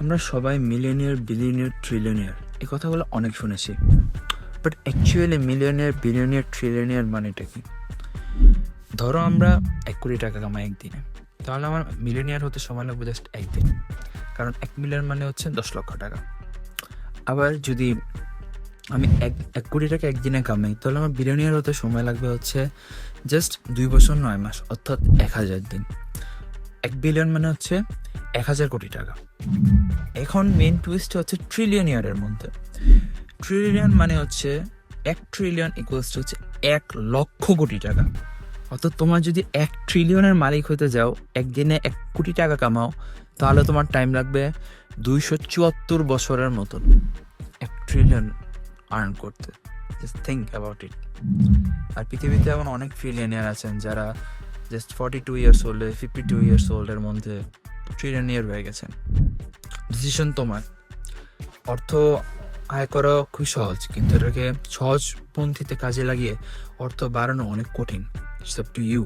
আমরা সবাই millionaire billionaire trillionaire এই কথাগুলো অনেক শুনেছি। But actually millionaire billionaire trillionaire মানেটা কি? ধরো আমরা এক কোটি টাকা কামাই একদিনে। তাহলে আমার মিলিয়নিয়ার হতে সময় লাগবে জাস্ট একদিন। কারণ এক মিলিয়ন মানে হচ্ছে দশ লক্ষ টাকা। আবার যদি আমি এক এক কোটি টাকা একদিনে কামাই, তাহলে আমার বিলিয়নিয়ার হতে সময় লাগবে হচ্ছে জাস্ট দুই বছর নয় মাস, অর্থাৎ এক হাজার দিন। এক বিলিয়ন মানে হচ্ছে এক হাজার কোটি টাকা। এখন মেন টুইস্ট হচ্ছে ট্রিলিয়ন ইয়ারের মধ্যে। ট্রিলিয়ন মানে হচ্ছে এক ট্রিলিয়ন ইকুয়ালস টু হচ্ছে এক লক্ষ কোটি টাকা। অর্থাৎ তোমার যদি এক ট্রিলিয়নের মালিক হতে যাও, একদিনে এক কোটি টাকা কামাও, তাহলে তোমার টাইম লাগবে দুইশো চুয়াত্তর বছরের মতন এক ট্রিলিয়ন আর্ন করতে। জাস্ট থিঙ্ক অ্যাবাউট ইট আর পৃথিবীতে এমন অনেক ট্রিলিয়নিয়ার আছেন যারা জাস্ট ফর্টি টু ইয়ার্স ওল্ডে ফিফটি টু ইয়ার্স ওল্ডের মধ্যে ট্রিলিয়নিয়ার হয়ে গেছেন। ডিসিশন তোমার। অর্থ আয় করা খুবই সহজ, কিন্তু এটাকে সহজপন্থীতে কাজে লাগিয়ে অর্থ বাড়ানো অনেক কঠিন। To you